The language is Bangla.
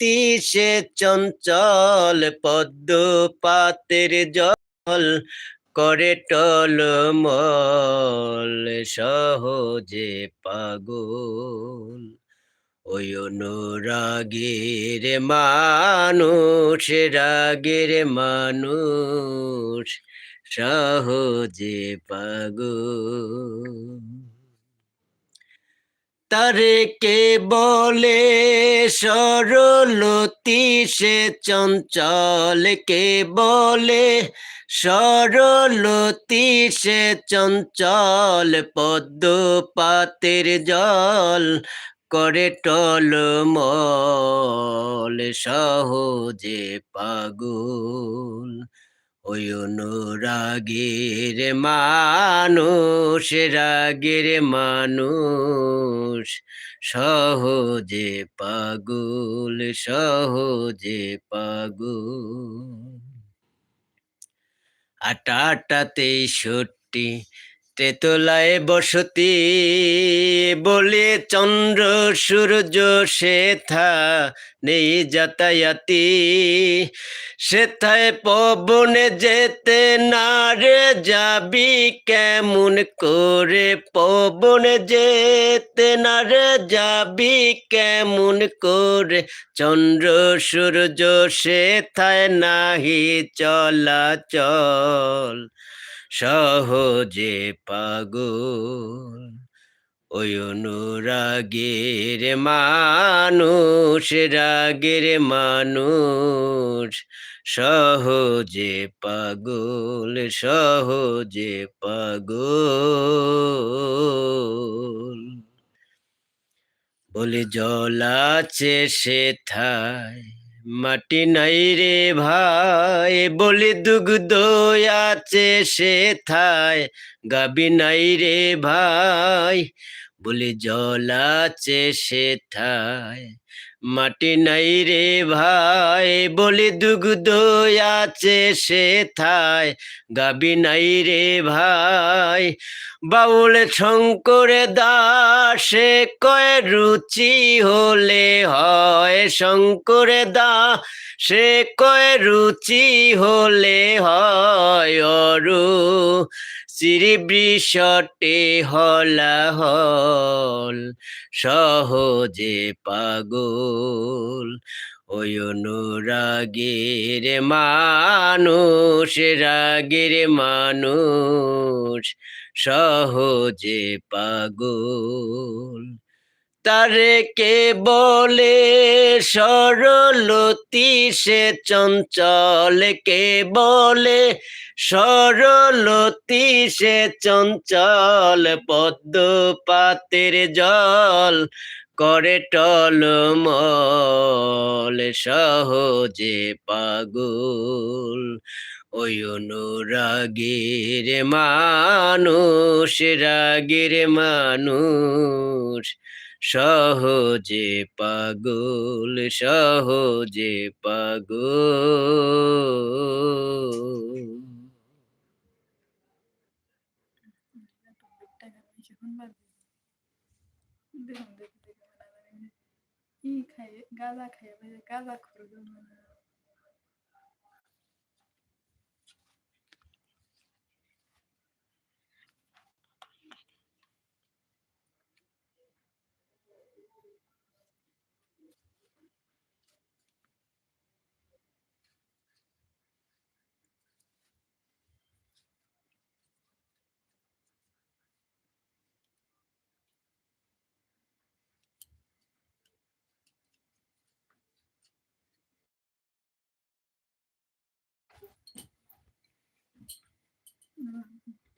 লতিশে চঞ্চল পদ্ম পাতের জল করে টলমল সহজে পাগল। ওই অনুরাগের মানুষ, রাগের মানুষ সহজে পাগল। তারে কে বলে? সরলতি সে চঞ্চল কে বলে? সরলতি সে চঞ্চল পদ্ম পাতের জল করে টলমল সহজে পাগল। ওই অনুরাগের মানুষ রাগের মানুষ। সহজে পাগল সহজে পাগল। আটা আটা তেষট্টি তেতলায় বসতি, বলে চন্দ্র, সূর্য, শেথা নেই যাতায়াতি। সেথায় পবনে যেতে না রে যাবি, কেমন করে পবনে যেতে না রে যাবি, কেমন করে চন্দ্র, সূর্য সেথায় নাহি চলাচল। সহজে পাগল। ওই অনুরাগের মানুষ, রাগের মানুষ, সহজে পাগল সহজে পাগল। বলে জল আছে সেথায় মাটি নাই রে ভাই, বলি দুগ্ধ আছে সেথায়। গাবি নাই রে ভাই, বলি জল আছে সেথায়। মাটি নাই রে ভাই, বলি দুগ্ধ আছে সেথায়। গাবি নাই রে ভাই, বাউল শঙ্কর দাসে কয় রুচি হলে হয়। শঙ্কর দা সে কয় রুচি হলে হয় অরু শ্রী হলাহল হলা হল সহজে পাগল। ওই অনুরাগের মানুষ রাগের মানুষ সহজে পাগল। তারে কে বলে? সরলতি সে চঞ্চল কে বলে? সরলতি সে চঞ্চল পদ্ম পাতের জল করে টলমল সহজে পাগল। ওই অনুরাগের মানুষ, রাগের মানুষ সহজে পাগল সহজে পাগল। ই খাই গাঁজা খাই গাঁজা খরচ Mm-hmm.